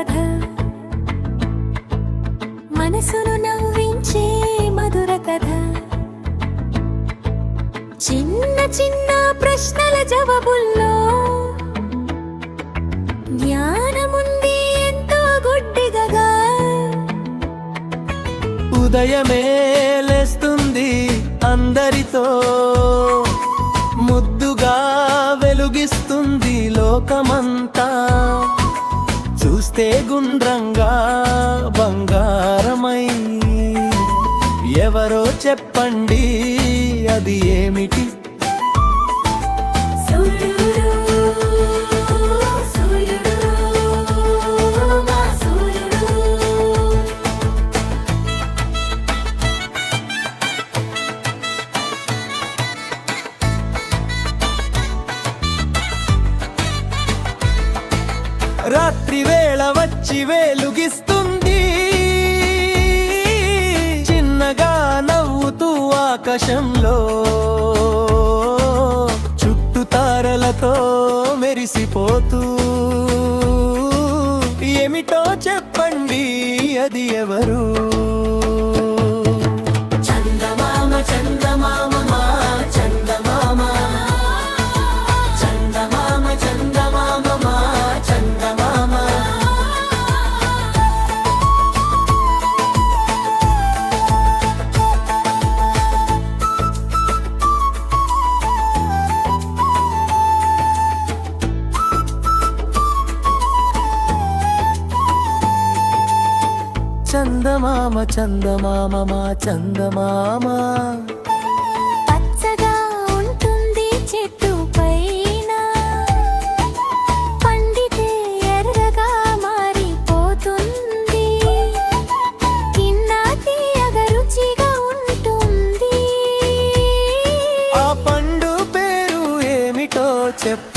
కథ. మనసును నవ్వించే మధుర కథ. చిన్న చిన్న ప్రశ్నల జవాబుల్లో జ్ఞానముంది ఎంతో గుడ్డిగా ఉదయమే లేస్తుంది అందరితో. ముద్దుగా వెలుగిస్తుంది లోకమంతా. చూస్తే గుండ్రంగా బంగారమై. ఎవరో చెప్పండి అది ఏమిటి? రాత్రి వేళ వచ్చి వెలుగిస్తుంది. చిన్నగా నవ్వుతూ ఆకాశంలో చుట్టూ తారలతో మెరిసిపోతూ. ఏమిటో చెప్పండి అది ఎవరు? చందమామ చందమామ మా చందమామ. పచ్చగా ఉంటుంది పైన. పండితే ఎర్రగా మారిపోతుంది. ఉంటుంది. ఆ పండు చెప్పు.